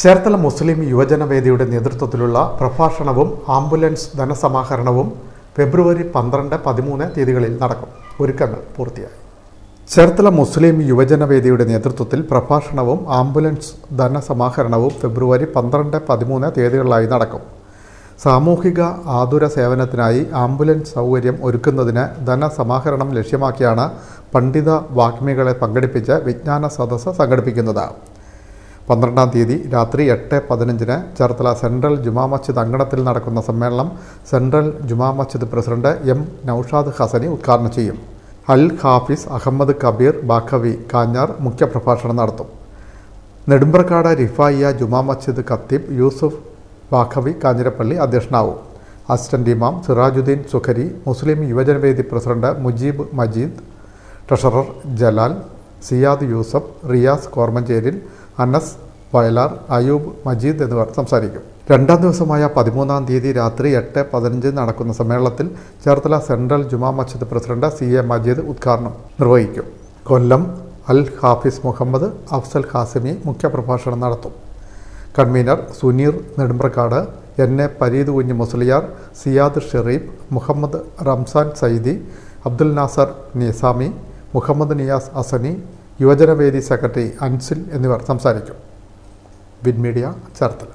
ചേർത്തല മുസ്ലിം യുവജനവേദിയുടെ നേതൃത്വത്തിലുള്ള പ്രഭാഷണവും ആംബുലൻസ് ധനസമാഹരണവും ഫെബ്രുവരി പന്ത്രണ്ട് പതിമൂന്ന് തീയതികളിൽ നടക്കും. ഒരുക്കങ്ങൾ പൂർത്തിയായി. ചേർത്തല മുസ്ലിം യുവജനവേദിയുടെ നേതൃത്വത്തിൽ പ്രഭാഷണവും ആംബുലൻസ് ധനസമാഹരണവും ഫെബ്രുവരി പന്ത്രണ്ട് പതിമൂന്ന് തീയതികളിലായി നടക്കും. സാമൂഹിക ആതുര സേവനത്തിനായി ആംബുലൻസ് സൗകര്യം ഒരുക്കുന്നതിന് ധനസമാഹരണം ലക്ഷ്യമാക്കിയാണ് പണ്ഡിത വാഗ്മികളെ പങ്കെടുപ്പിച്ച് വിജ്ഞാന സദസ്സ് സംഘടിപ്പിക്കുന്നത്. പന്ത്രണ്ടാം തീയതി രാത്രി എട്ട് പതിനഞ്ചിന് ചേർത്തല സെൻട്രൽ ജുമാ മസ്ജിദ് അങ്കണത്തിൽ നടക്കുന്ന സമ്മേളനം central Juma Masjid president M Naushad Hasani ഉദ്ഘാടനം ചെയ്യും. അൽ ഹാഫിസ് അഹമ്മദ് കബീർ ബാഖവി കാഞ്ഞാർ മുഖ്യപ്രഭാഷണം നടത്തും. നെടുമ്പ്രക്കാട് റിഫായിയ ജുമാ മസ്ജിദ് ഖത്തീബ് യൂസുഫ് ബാഖവി കാഞ്ഞിരപ്പള്ളി അധ്യക്ഷനാവും. അസിസ്റ്റന്റ് ഇമാം സിറാജുദ്ദീൻ സുഖരി മുസ്ലിം യുവജനവേദി പ്രസിഡന്റ് മുജീബ് മജീദ് ട്രഷറർ ജലാൽ സിയാദ് യൂസഫ് റിയാസ് കോർമഞ്ചേരിൽ അനസ് വയലാർ അയൂബ് മജീദ് എന്നിവർ സംസാരിക്കും. രണ്ടാം ദിവസമായ പതിമൂന്നാം തീയതി രാത്രി എട്ട് പതിനഞ്ചിന് നടക്കുന്ന സമ്മേളനത്തിൽ Cherthala central Juma Masjid president C A Majeed ഉദ്ഘാടനം നിർവഹിക്കും. കൊല്ലം അൽ ഹാഫിസ് മുഹമ്മദ് അഫ്സൽ ഖാസിമി മുഖ്യപ്രഭാഷണം നടത്തും. Convener Suneer Nedumprakkad N A Pareed Kunju Musliyar Siyad Sherif Muhammad Ramzan Sayyidi Abdul Nasar Nizami Muhammad Niyas Hasani യുവജനവേദി secretary Ansil എന്നിവർ സംസാരിക്കും. Win media Cherthala.